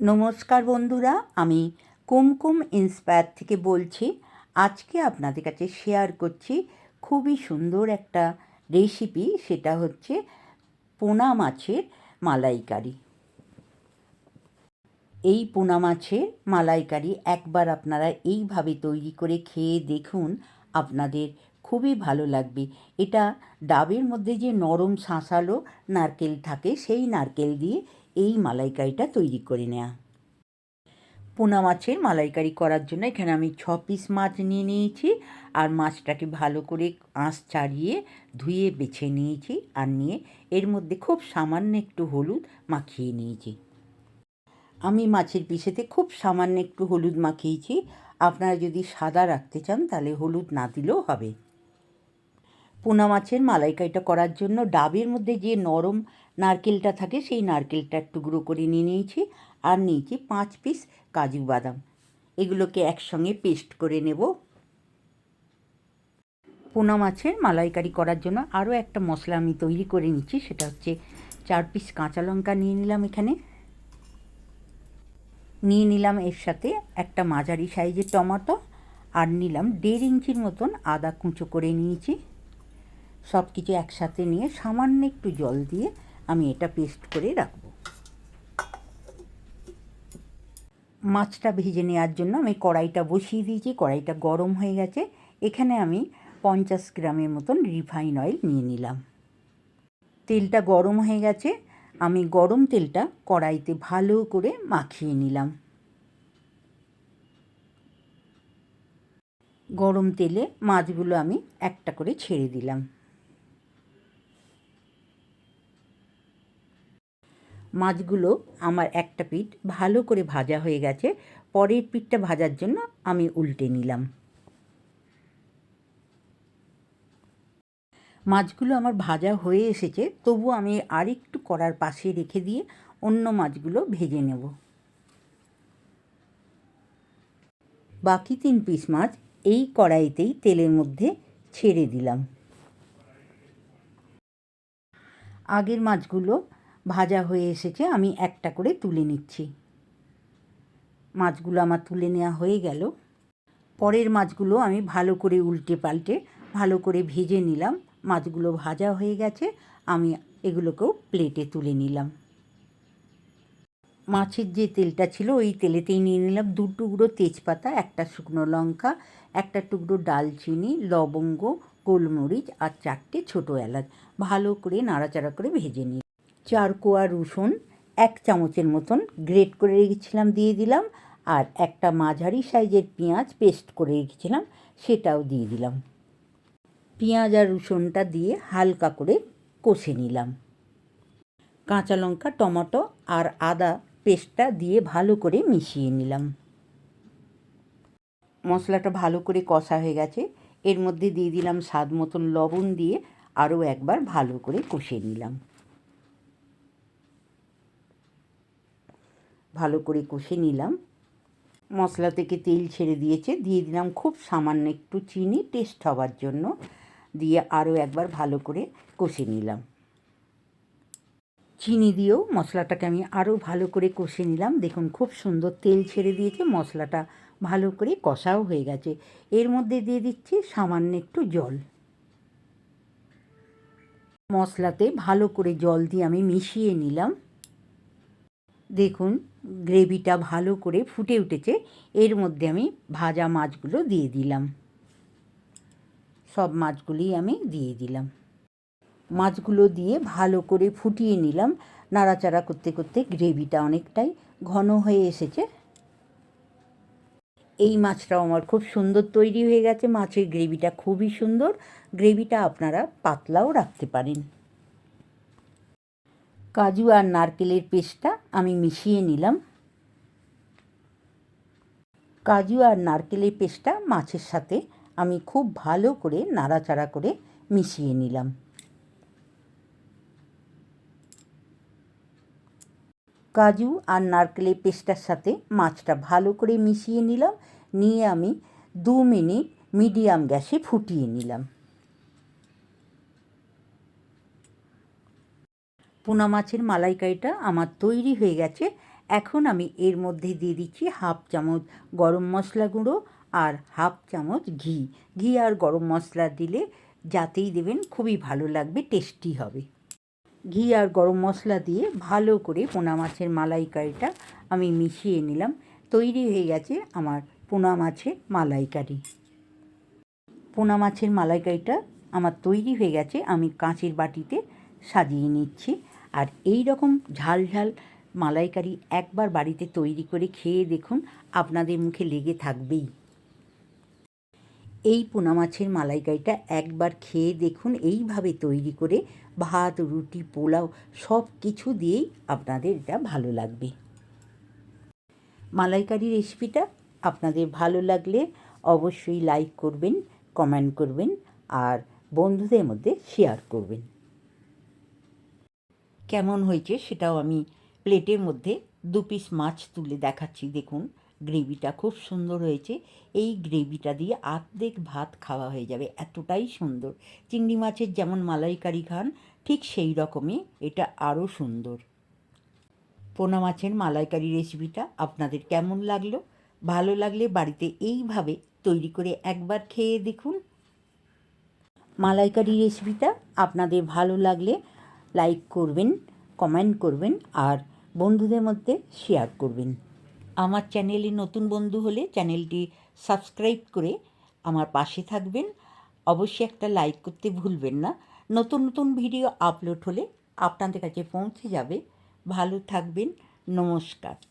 নমস্কার বন্ধুরা, আমি কুমকুম ইন্সপায়ার থেকে বলছি। আজকে আপনাদের কাছে শেয়ার করছি খুবই সুন্দর একটা রেসিপি সেটা হচ্ছে পোনা মাছের মালাইকারি। এই পোনা মাছের মালাইকারি একবার আপনারা এইভাবে তৈরি করে খেয়ে দেখুন, আপনাদের খুবই ভালো লাগবে। এটা ডাবের মধ্যে যে নরম শাঁসালো নারকেল থাকে, সেই নারকেল দিয়ে এই মালাইকারিটা তৈরি করে নেওয়া পোনা মাছের মালাইকারি করার জন্য এখানে আমি ছ পিস মাছ নিয়ে নিয়েছি আর মাছটাকে ভালো করে আঁশ ছাড়িয়ে ধুয়ে বেছে নিয়েছি আর নিয়ে এর মধ্যে খুব সামান্য একটু হলুদ মাখিয়ে নিয়েছি। আমি মাছের পিসেতে খুব সামান্য একটু হলুদ মাখিয়েছি। আপনারা যদি সাদা রাখতে চান তাহলে হলুদ না দিলেও হবে। পোনা মাছের মালাইকারিটা করার জন্য ডাবের মধ্যে যে নরম নারকেলটা থাকে, সেই নারকেলটা টুকরো করে নিয়ে নিয়েছি আর নিয়েছি পাঁচ পিস কাজু বাদাম। এগুলোকে একসঙ্গে পেস্ট করে নেব। পোনা মাছের মালাইকারি করার জন্য আরও একটা মশলা আমি তৈরি করে নিচ্ছি, সেটা হচ্ছে চার পিস কাঁচা লঙ্কা নিয়ে নিলাম এখানে। নিয়ে নিলাম এর সাথে একটা মাঝারি সাইজের টমাটো আর নিলাম দেড় ইঞ্চির মতন আদা কুঁচো করে নিয়েছি। সব কিছু একসাথে নিয়ে সামান্য একটু জল দিয়ে আমি এটা পেস্ট করে রাখব। মাছটা ভেজে নেওয়ার জন্য আমি কড়াইটা বসিয়ে দিয়েছি, কড়াইটা গরম হয়ে গেছে। এখানে আমি পঞ্চাশ গ্রামের মতন রিফাইন অয়েল নিয়ে নিলাম। তেলটা গরম হয়ে গেছে, আমি গরম তেলটা কড়াইতে ভালো করে মাখিয়ে নিলাম। গরম তেলে মাছগুলো আমি একটা করে ছেড়ে দিলাম। মাছগুলো আমার একটা পিঠ ভালো করে ভাজা হয়ে গেছে, পরের পিঠটা ভাজার জন্য আমি উল্টে নিলাম। মাছগুলো আমার ভাজা হয়ে এসেছে, তবু আমি আরেকটু কড়ার পাশে রেখে দিয়ে অন্য মাছগুলো ভেজে নেব। বাকি তিন পিস মাছ এই কড়াইতেই তেলের মধ্যে ছেড়ে দিলাম। আগের মাছগুলো ভাজা হয়ে এসেছে, আমি একটা করে তুলে নিচ্ছি। মাছগুলো আমার তুলে নেওয়া হয়ে গেল। পরের মাছগুলো আমি ভালো করে উল্টে পাল্টে, ভালো করে ভেজে নিলাম। মাছগুলো ভাজা হয়ে গেছে, আমি এগুলোকেও প্লেটে তুলে নিলাম। মাছের যে তেলটা ছিল, ওই তেলেতেই নিয়ে নিলাম দু টুকরো তেজপাতা, একটা শুকনো লঙ্কা, একটা টুকরো ডালচিনি, লবঙ্গ, গোলমরিচ আর চারটে ছোটো এলাচ। ভালো করে নাড়াচাড়া করে ভেজে নিই চার কোয়া রসুন এক চামচের মতন গ্রেট করে রেখেছিলাম, দিয়ে দিলাম। আর একটা মাঝারি সাইজের পেঁয়াজ পেস্ট করে রেখেছিলাম, সেটাও দিয়ে দিলাম। পেঁয়াজ আর রসুনটা দিয়ে হালকা করে কষে নিলাম। কাঁচা লঙ্কা, টমেটো আর আদা পেস্টটা দিয়ে ভালো করে মিশিয়ে নিলাম। মশলাটা ভালো করে কষা হয়ে গেছে। এর মধ্যে দিয়ে দিলাম স্বাদ মতন লবণ দিয়ে আরও একবার ভালো করে কষে নিলাম। ভালো করে কষে নিলাম। মশলা থেকে তেল ছেড়ে দিয়েছে। দিয়ে দিলাম খুব সামান্য একটু চিনি টেস্ট হওয়ার জন্য। দিয়ে আরও একবার ভালো করে কষে নিলাম। চিনি দিয়েও মশলাটাকে আমি আরও ভালো করে কষে নিলাম। দেখুন খুব সুন্দর তেল ছেড়ে দিয়েছে, মশলাটা ভালো করে কষাও হয়ে গেছে। এর মধ্যে দিয়ে দিচ্ছি সামান্য একটু জল। মশলাতে ভালো করে জল দিয়ে আমি মিশিয়ে নিলাম। দেখুন গ্রেভিটা ভালো করে ফুটে উঠেছে, এর মধ্যে আমি ভাজা মাছগুলো দিয়ে দিলাম। সব মাছগুলি আমি দিয়ে দিলাম। মাছগুলো দিয়ে ভালো করে ফুটিয়ে নিলাম। নাড়াচাড়া করতে করতে গ্রেভিটা অনেকটাই ঘন হয়ে এসেছে। এই মাছটাও আমার খুব সুন্দর তৈরি হয়ে গেছে। মাছের গ্রেভিটা খুবই সুন্দর। গ্রেভিটা আপনারা পাতলাও রাখতে পারেন। কাজু আর নারকেলের পেস্টটা আমি মিশিয়ে নিলাম। কাজু আর নারকেলের পেস্টটা মাছের সাথে আমি খুব ভালো করে নাড়াচাড়া করে মিশিয়ে নিলাম। কাজু আর নারকেলের পেস্টটার সাথে মাছটা ভালো করে মিশিয়ে নিলাম। নিয়ে আমি দু মিনিট মিডিয়াম গ্যাসে ফুটিয়ে নিলাম। পোনা মাছের মালাইকারিটা আমার তৈরি হয়ে গেছে। এখন আমি এর মধ্যে দিয়ে দিচ্ছি হাফ চামচ গরম মশলা গুঁড়ো আর হাফ চামচ ঘি। ঘি আর গরম মশলা দিলে যাতেই দেবেন খুবই ভালো লাগবে, টেস্টি হবে। ঘি আর গরম মশলা দিয়ে ভালো করে পোনা মাছের মালাইকারিটা আমি মিশিয়ে নিলাম। তৈরি হয়ে গেছে আমার পোনা মাছের মালাইকারি। পোনা মাছের মালাইকারিটা আমার তৈরি হয়ে গেছে, আমি কাঁচের বাটিতে সাজিয়ে নিচ্ছি। আর এই রকম ঝাল ঝাল মালাইকারি একবার বাড়িতে তৈরি করে খেয়ে দেখুন, আপনাদের মুখে লেগে থাকবেই। এই পোনা মাছের মালাইকারিটা একবার খেয়ে দেখুন, এইভাবে তৈরি করে ভাত, রুটি, পোলাও সব কিছু দিয়েই আপনাদের এটা ভালো লাগবে। মালাইকারি রেসিপিটা আপনাদের ভালো লাগলে অবশ্যই লাইক করবেন, কমেন্ট করবেন আর বন্ধুদের মধ্যে শেয়ার করবেন। কেমন হয়েছে সেটাও আমি প্লেটের মধ্যে দু পিস মাছ তুলে দেখাচ্ছি। দেখুন, গ্রেভিটা খুব সুন্দর হয়েছে। এই গ্রেভিটা দিয়ে আর্ধেক ভাত খাওয়া হয়ে যাবে। এতটাই সুন্দর। চিংড়ি মাছের যেমন মালাইকারি খান, ঠিক সেই রকমই এটা আরও সুন্দর। পোনা মাছের মালাইকারি রেসিপিটা আপনাদের কেমন লাগল? ভালো লাগলে বাড়িতে এইভাবে তৈরি করে একবার খেয়ে দেখুন। মালাইকারি রেসিপিটা আপনাদের ভালো লাগলে লাইক করবেন কমেন্ট করবেন আর বন্ধুদের মধ্যে শেয়ার করবেন। আমার চ্যানেলে নতুন বন্ধু হলে চ্যানেলটি সাবস্ক্রাইব করে আমার পাশে থাকবেন। অবশ্যই একটা লাইক করতে ভুলবেন না। নতুন নতুন ভিডিও আপলোড হলে আপনাদের কাছে পৌঁছে যাবে। ভালো থাকবেন। নমস্কার।